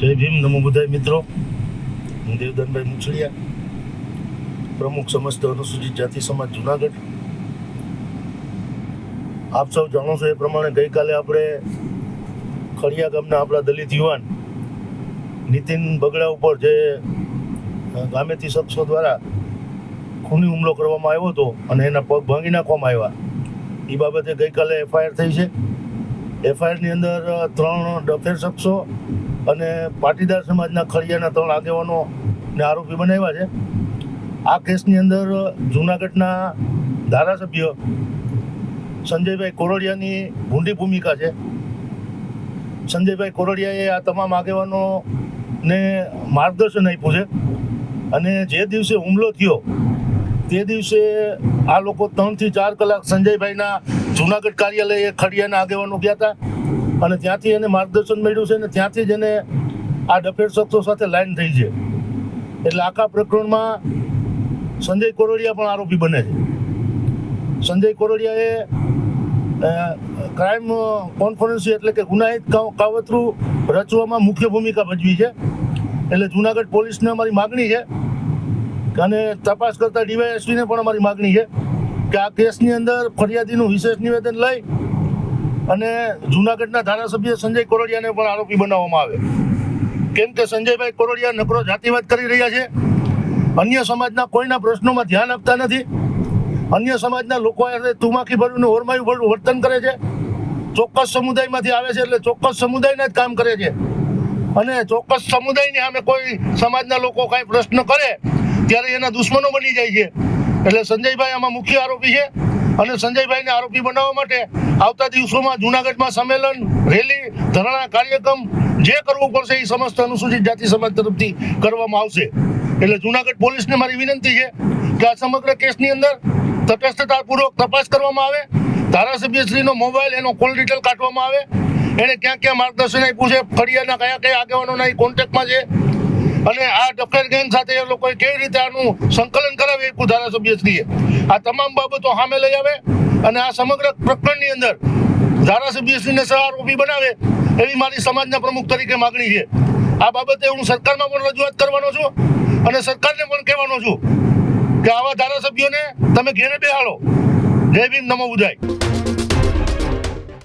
જય ભીમ, નમો બુધાય મિત્રો. હું દેવદાનભાઈ મુછડિયા, પ્રમુખ સમસ્ત અનુસૂચિત જાતિ સમાજ જુનાગઢ. આપ સૌ જાણો છો એ પ્રમાણે ગઈકાલે આપણે ખડિયા ગામના આપણા દલિત યુવાન નીતિન બગડા ઉપર જે ગામેતી શખ્સો દ્વારા ખૂની હુમલો કરવામાં આવ્યો હતો અને એના પગ ભાંગી નાખવામાં આવ્યા. એ બાબતે ગઈકાલે એફઆઈઆર થઈ છે. એફઆઈઆરની અંદર ત્રણ ડફેર શખ્સો અને પાટીદાર સમાજના ખળિયાના ત્રણ આગેવાનો ને આરોપી બનાવ્યા છે. આ કેસની અંદર જૂનાગઢના ધારાસભ્ય સંજયભાઈ કોરડિયાની ભૂંડી ભૂમિકા છે. સંજયભાઈ કોરડિયાએ આ તમામ આગેવાનોને માર્ગદર્શન આપ્યું છે અને જે દિવસે હુમલો થયો તે દિવસે આ લોકો ત્રણથી ચાર કલાક સંજયભાઈના જૂનાગઢ કાર્યાલય ખડિયાના આગેવાનો ગયા હતા અને ત્યાંથી એને માર્ગદર્શન મળ્યું છે અને ત્યાંથી જ એને આ ડફેર શખ્સો સાથે લાઈન થઈ છે. એટલે આખા પ્રકરણમાં સંજય કોરોડિયા પણ આરોપી બને છે. સંજય કોરોડિયાએ ક્રાઇમ કોન્ફરન્સી એટલે કે ગુનાહિત કાવ- કાવતરું રચવામાં મુખ્ય ભૂમિકા ભજવી છે. એટલે જુનાગઢ પોલીસને અમારી માગણી છે. અને તપાસ કરતા ડીવાયએસપીને પણ અમારી માગણી છે. કે આ કેસની અંદર ફરિયાદીનું વિશેષ નિવેદન લઈ અને જુનાગઢના ધારાસભ્ય સંજય કોરડિયાને પણ આરોપી બનાવવામાં આવે. કેમ કે સંજયભાઈ કોરડિયા નકરો જાતિવાદ કરી રહ્યા છે. અન્ય સમાજના કોઈના પ્રશ્નોમાં ધ્યાન આપતા નથી. અન્ય સમાજના લોકો તુમાખી ભર્યું ને ઓરમાયું ભર્યું વર્તન કરે છે. ચોક્કસ સમુદાયમાંથી આવે છે એટલે ચોક્કસ સમુદાયના જ કામ કરે છે. અને ચોક્કસ સમુદાયની સામે કોઈ સમાજના લોકો કાંઈ પ્રશ્ન કરે, ત્યારે એના દુશ્મનો બની જાય છે. એટલે સંજયભાઈ આમાં મુખ્ય આરોપી છે. અને સંજયભાઈને આરોપી બનાવવા માટે આવતા દિવસોમાં જુનાગઢમાં સંમેલન, રેલી, ધરણા, કાર્યક્રમ જે કરવું પડશે એ સમસ્ત અનુસૂચિત જાતિ સમાજ તરફથી કરવામાં આવશે. એટલે જુનાગઢ પોલીસને મારી વિનંતી છે કે આ સમગ્ર કેસની અંદર તટસ્થતાપૂર્વક તપાસ કરવામાં આવે. ધારાસભ્યશ્રીનો મોબાઈલ, એનો કોલ ડિટેલ કાઢવામાં આવે. એને ક્યાં ક્યાં માર્ગદર્શન આપ્યું છે ફળિયાના કયા કયા આગેવાનોના એ કોન્ટેક્ટમાં છે અને આ ડફેર ગેંગ સાથે એ લોકોએ કેવી રીતે આનું સંકલન કરાવે એક ધારાસભ્યશ્રીએ આ તમામ બાબતો સામે લઈ આવે અને આ સમગ્ર પ્રકરણની અંદર ધારાસભ્યશ્રીને સહ આરોપી બનાવે એવી મારી સમાજના પ્રમુખ તરીકે માગણી છે. આ બાબતે હું સરકારમાં પણ રજૂઆત કરવાનો છું અને સરકારને પણ કહેવાનો છું કે આવા ધારાસભ્યોને તમે ઘેરે બેહાડો. જય ભીમ, નમો બુધાય